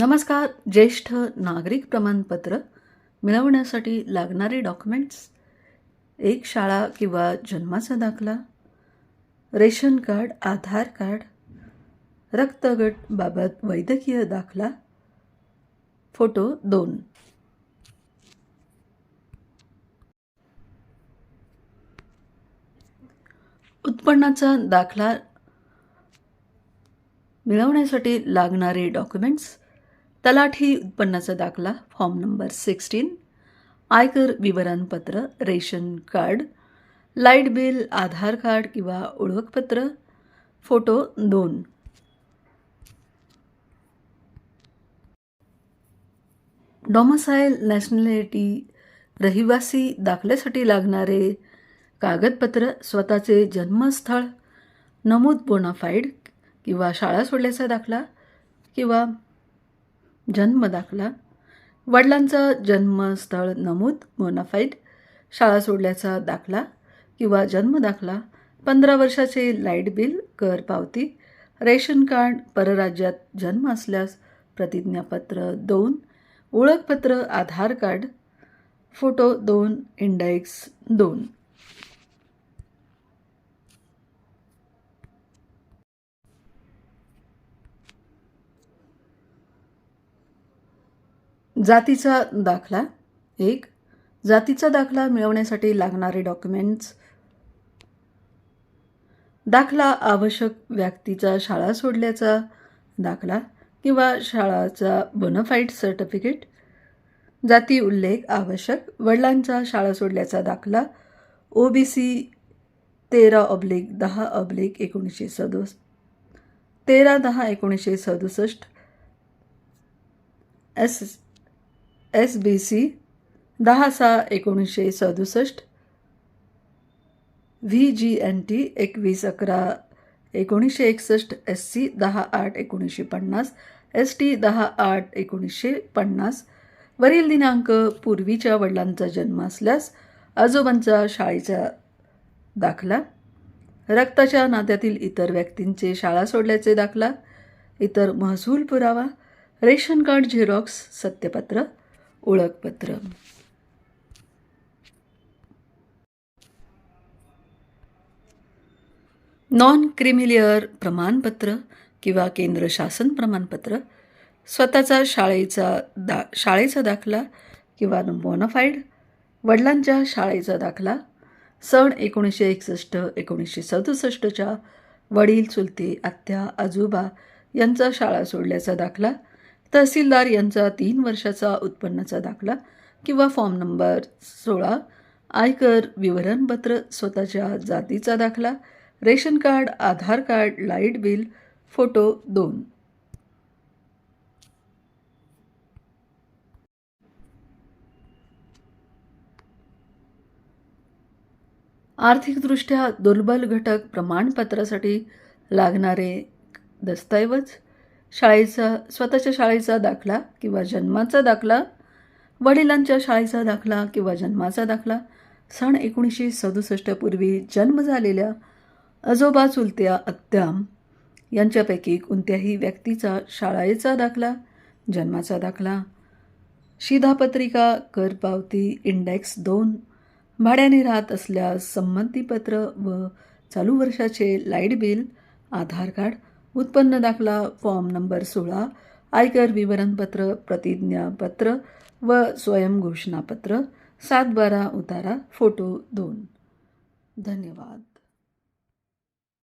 नमस्कार ज्येष्ठ नागरिक प्रमाणपत्र मिळवण्यासाठी लागणारे डॉक्युमेंट्स एक शाळा किंवा जन्माचा दाखला रेशन कार्ड आधार कार्ड रक्तगटबाबत वैद्यकीय दाखला फोटो दोन. उत्पन्नाचा दाखला मिळवण्यासाठी लागणारे डॉक्युमेंट्स तलाठी उत्पन्नाचा दाखला फॉर्म नंबर सिक्स्टीन आयकर विवरणपत्र ration card light bill Aadhaar card किंवा ओळखपत्र. फोटो दोन. डॉमसाईल नॅशनॅलिटी रहिवासी दाखल्यासाठी लागणारे कागदपत्र स्वतःचे जन्मस्थळ नमूद बोनाफाईड किंवा शाळा सोडल्याचा दाखला किंवा जन्म दाखला. वडिलांचा जन्मस्थळ नमूद मोनाफाईट शाळा सोडल्याचा दाखला किंवा जन्म दाखला पंधरा वर्षाचे लाइट बिल कर पावती रेशन कार्ड परराज्यात जन्म असल्यास प्रतिज्ञापत्र दोन ओळखपत्र आधार कार्ड फोटो दोन इंडेक्स दोन. जातीचा दाखला एक. जातीचा दाखला मिळवण्यासाठी लागणारे डॉक्युमेंट्स दाखला आवश्यक व्यक्तीचा शाळा सोडल्याचा दाखला किंवा शाळाचा बोनफाईट सर्टिफिकेट जाती उल्लेख आवश्यक वडिलांचा शाळा सोडल्याचा दाखला. ओ बी सी तेरा ऑब्लिक दहा ऑब्लिक एकोणीसशे सदुस तेरा दहा एकोणीसशे सदुसष्ट. एस एस बी सी दहा सहा एकोणीसशे सदुसष्ट व्ही जी एन टी एकवीस अकरा एकोणीसशे एकसष्ट एस सी दहा आठ एकोणीसशे पन्नास एस टी दहा आठ एकोणीसशे पन्नास. वरील दिनांक पूर्वीच्या वडिलांचा जन्म असल्यास आजोबांचा शाळेचा दाखला रक्ताच्या नात्यातील इतर व्यक्तींचे शाळा सोडल्याचे दाखला इतर महसूल पुरावा रेशन कार्ड झेरॉक्स सत्यपत्र ओळखपत्र. नॉन क्रिमिलियर प्रमाणपत्र किंवा केंद्र शासन प्रमाणपत्र स्वतःचा शाळेचा दा शाळेचा दाखला किंवा बोनाफाईड वडिलांच्या शाळेचा दाखला सण एकोणीसशे एकसष्ट एकोणीसशे सदुसष्टच्या वडील चुलते आत्या आजोबा यांचा शाळा सोडल्याचा दाखला तहसीलदार यांचा तीन वर्षाचा उत्पन्नाचा दाखला किंवा फॉर्म नंबर सोळा आयकर विवरणपत्र स्वतःच्या जातीचा दाखला ration card Aadhaar card light bill photo दोन. आर्थिकदृष्ट्या दुर्बल घटक प्रमाणपत्रासाठी लागणारे दस्तऐवज शाळेचा स्वतःच्या शाळेचा दाखला किंवा जन्माचा दाखला वडिलांच्या शाळेचा दाखला किंवा जन्माचा दाखला. सन एकोणीसशे सदुसष्टपूर्वी जन्म झालेल्या आजोबा चुलत्या आत्याम यांच्यापैकी कोणत्याही व्यक्तीचा शाळेचा दाखला जन्माचा दाखला. शिधापत्रिका कर पावती इंडेक्स दोन भाड्याने राहत असल्यास संमतीपत्र व चालू वर्षाचे लाइट बिल आधार कार्ड उत्पन्न दाखला फॉर्म नंबर सोळा आयकर विवरणपत्र प्रतिज्ञापत्र व स्वयंघोषणापत्र सात बारा उतारा फोटो दोन. धन्यवाद.